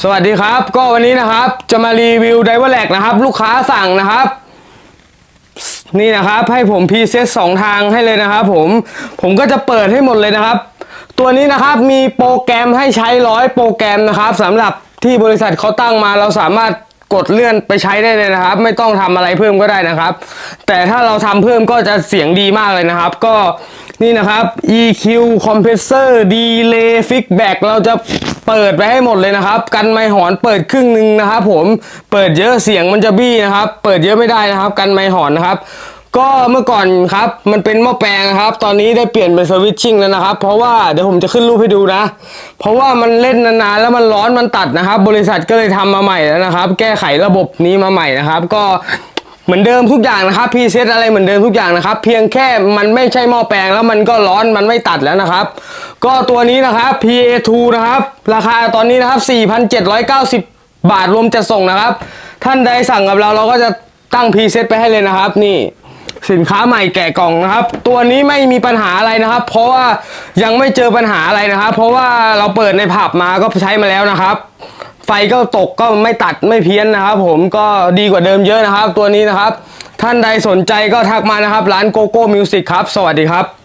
สวัสดีครับ ก็วันนี้นะครับจะมารีวิวไดเวอร์แลกนะครับ ลูกค้าสั่งนะครับ นี่นะครับให้ผมพรีเซตสองทางให้เลยนะครับ ผมผมก็จะเปิดให้หมดเลยนะครับ ตัวนี้นะครับมีโปรแกรมให้ใช้ร้อยโปรแกรมนะครับสำหรับที่บริษัทเขาตั้งมาเราสามารถกดเลื่อนไปใช้ได้เลยนะครับ ไม่ต้องทำอะไรเพิ่มก็ได้นะครับ แต่ถ้าเราทำเพิ่มก็จะเสียงดีมากเลยนะครับ ก็นี่นะครับ EQ Compressor Delay Feedback เราจะ เปิดไปให้หมดเลยนะครับ กันไมค์หอนเปิดครึ่งหนึ่งนะครับผมเปิดเยอะเสียงมันจะบี้นะครับ เปิดเยอะไม่ได้นะครับ กันไมค์หอนนะครับ ก็เมื่อก่อนครับมันเป็นหม้อแปลงครับ ตอนนี้ได้เปลี่ยนเป็นสวิตชิ่งแล้วนะครับ เพราะว่าเดี๋ยวผมจะขึ้นรูปให้ดูนะ เพราะว่ามันเล่นนานๆแล้วมันร้อนมันตัดนะครับ บริษัทก็เลยทำมาใหม่แล้วนะครับ แก้ไขระบบนี้มาใหม่นะครับ ก็ เหมือนเดิมทุกอย่างนะครับพรีเซตอะไรเหมือนเดิมทุกอย่างนะครับ เพียงแค่มันไม่ใช่หม้อแปลงแล้วมันก็ร้อนมันไม่ตัดแล้วนะครับ ก็ตัวนี้นะครับ PA2 นะครับ ราคาตอนนี้นะครับ 4,790 บาทรวมจะส่งนะครับ ท่านใดสั่งกับเราเราก็จะตั้งพรีเซตไปให้เลยนะครับ นี่สินค้าใหม่แกะกล่องนะครับ ตัวนี้ไม่มีปัญหาอะไรนะครับ เพราะว่ายังไม่เจอปัญหาอะไรนะครับ เพราะว่าเราเปิดในผับมาก็ใช้มาแล้วนะครับ ไฟก็ตกก็ไม่ตัดไม่เพี้ยนนะครับ ผมก็ดีกว่าเดิมเยอะนะครับ ตัวนี้นะครับ ท่านใดสนใจก็ทักมานะครับ ร้านโกโก้มิวสิกครับ สวัสดีครับ